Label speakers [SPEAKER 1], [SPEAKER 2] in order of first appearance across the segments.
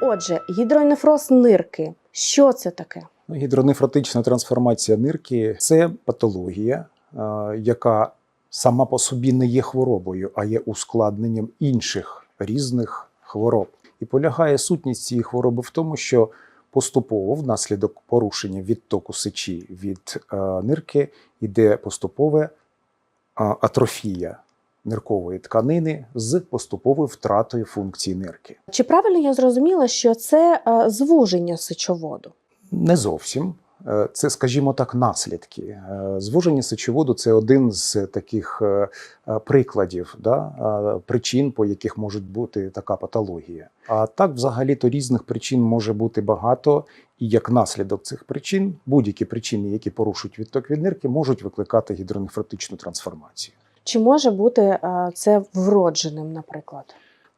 [SPEAKER 1] Отже, гідронефроз нирки. Що це таке?
[SPEAKER 2] Ну, Гідронефротична трансформація нирки це патологія, е, яка сама по собі не є хворобою, а є ускладненням інших різних хвороб. І полягає сутність цієї хвороби в тому, що поступово, внаслідок порушення відтоку сечі від е, нирки, йде поступове е, атрофія ниркової тканини з поступовою втратою функції нирки.
[SPEAKER 1] Чи правильно я зрозуміла, що це е, звуження сечоводу?
[SPEAKER 2] Не зовсім. Е, Це, скажімо так, наслідки. Е, Звуження сечоводу це один з таких прикладів да, причин, по яких може бути така патологія. А так, взагалі-то різних причин може бути багато, і як наслідок цих причин будь-які причини, які порушують відток від нирки, можуть викликати гідронефротичну трансформацію.
[SPEAKER 1] Чи може бути е, це вродженим, наприклад?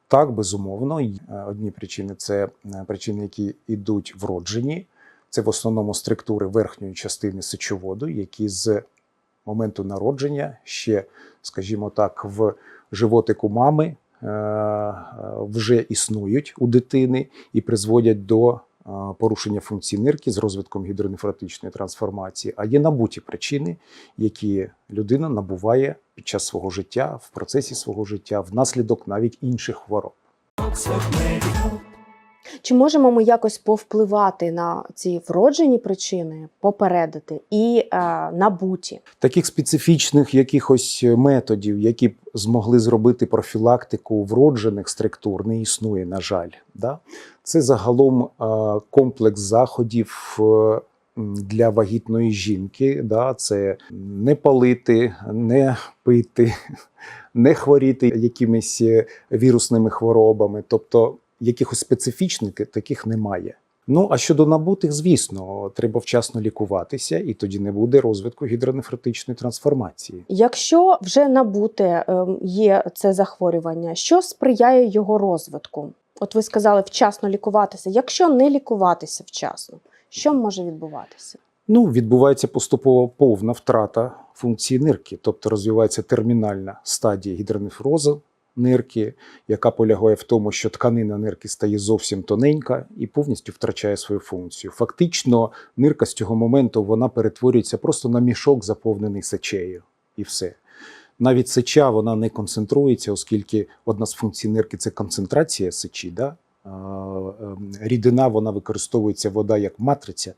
[SPEAKER 2] Так, безумовно. Е, Одні причини це е, причини, які йдуть вроджені. Це в основному структури верхньої частини сечоводу, які з моменту народження ще, скажімо так, в животику мами вже існують у дитини і призводять до порушення функції нирки з розвитком гідронефротичної трансформації. А є набуті причини, які людина набуває під час свого життя, в процесі свого життя, внаслідок навіть інших хвороб.
[SPEAKER 1] Чи можемо ми якось повпливати на ці вроджені причини, попередити і е, набуті?
[SPEAKER 2] Таких специфічних якихось методів, які б змогли зробити профілактику вроджених структур, не існує, на жаль. Да? Це загалом е, комплекс заходів е, для вагітної жінки. Да? Це не палити, не пити, не хворіти якимись е, вірусними хворобами. Тобто якихось специфічних таких немає. Ну а щодо набутих, звісно, треба вчасно лікуватися, і тоді не буде розвитку гідронефротичної трансформації.
[SPEAKER 1] Якщо вже набуте е, є це захворювання, що сприяє його розвитку? От ви сказали вчасно лікуватися. Якщо не лікуватися вчасно, що може відбуватися?
[SPEAKER 2] Ну, відбувається поступово повна втрата функції нирки, тобто розвивається термінальна стадія гідронефрозу нирки, яка полягає в тому, що тканина нирки стає зовсім тоненька і повністю втрачає свою функцію. Фактично, нирка з цього моменту вона перетворюється просто на мішок, заповнений сечею, і все. Навіть сеча вона не концентрується, оскільки одна з функцій нирки це концентрація сечі. Да? Ем, Рідина вона використовується вода як матриця,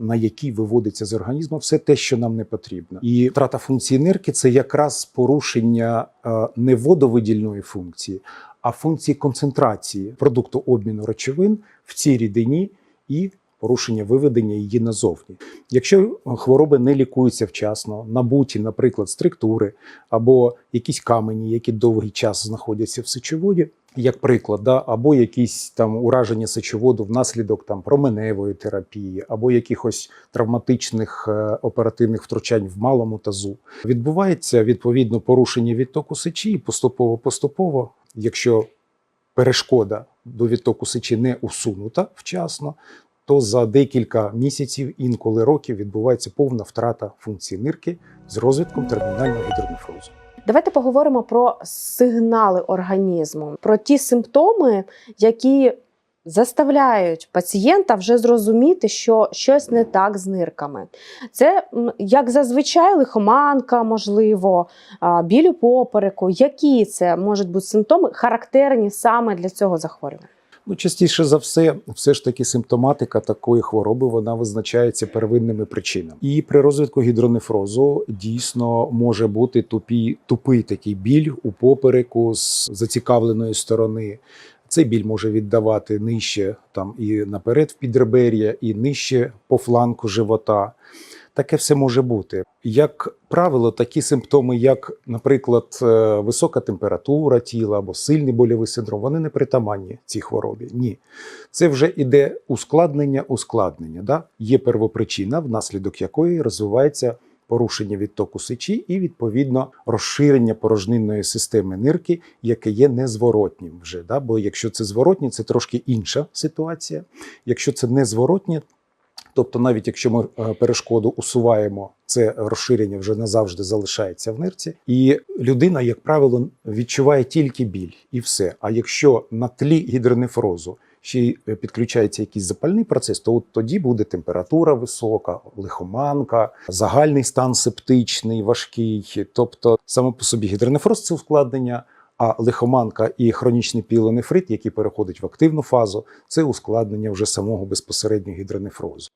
[SPEAKER 2] на якій виводиться з організму все те, що нам не потрібно. І втрата функції нирки це якраз порушення е, не водовидільної функції, а функції концентрації продукту обміну речовин в цій рідині і порушення виведення її назовні. Якщо хвороби не лікуються вчасно, набуті, наприклад, структури або якісь камені, які довгий час знаходяться в сечоводі, як приклад, да, або якісь там ураження сечоводу внаслідок там променевої терапії, або якихось травматичних е, оперативних втручань в малому тазу, відбувається відповідно порушення відтоку сечі, і поступово-поступово, якщо перешкода до відтоку сечі не усунута вчасно, то за декілька місяців, інколи років, відбувається повна втрата функції нирки з розвитком термінального гідронефрозу.
[SPEAKER 1] Давайте поговоримо про сигнали організму, про ті симптоми, які заставляють пацієнта вже зрозуміти, що щось не так з нирками. Це як зазвичай лихоманка, можливо, біль у попереку. Які це можуть бути симптоми, характерні саме для цього захворювання?
[SPEAKER 2] Ну, частіше за все, все ж таки симптоматика такої хвороби вона визначається первинними причинами. І при розвитку гідронефрозу дійсно може бути тупі, тупий такий біль у попереку з зацікавленої сторони. Цей біль може віддавати нижче там і наперед в підребер'я, і нижче по фланку живота. Таке все може бути. Як правило, такі симптоми, як, наприклад, е, висока температура тіла або сильний больовий синдром, вони не притаманні цій хворобі. Ні. Це вже іде ускладнення, ускладнення. Да? Є первопричина, внаслідок якої розвивається порушення відтоку сечі і, відповідно, розширення порожнинної системи нирки, яке є незворотнім вже. Да? Бо якщо це зворотнє, це трошки інша ситуація. Якщо це незворотнє, Тобто, навіть якщо ми е, перешкоду усуваємо, це розширення вже назавжди залишається в нирці, і людина, як правило, відчуває тільки біль і все. А якщо на тлі гідронефрозу ще й е, підключається якийсь запальний процес, то от тоді буде температура висока, лихоманка, загальний стан септичний, важкий. Тобто, саме по собі гідронефроз це ускладнення, а лихоманка і хронічний пілонефрит, який переходить в активну фазу, це ускладнення вже самого безпосередньо гідронефрозу.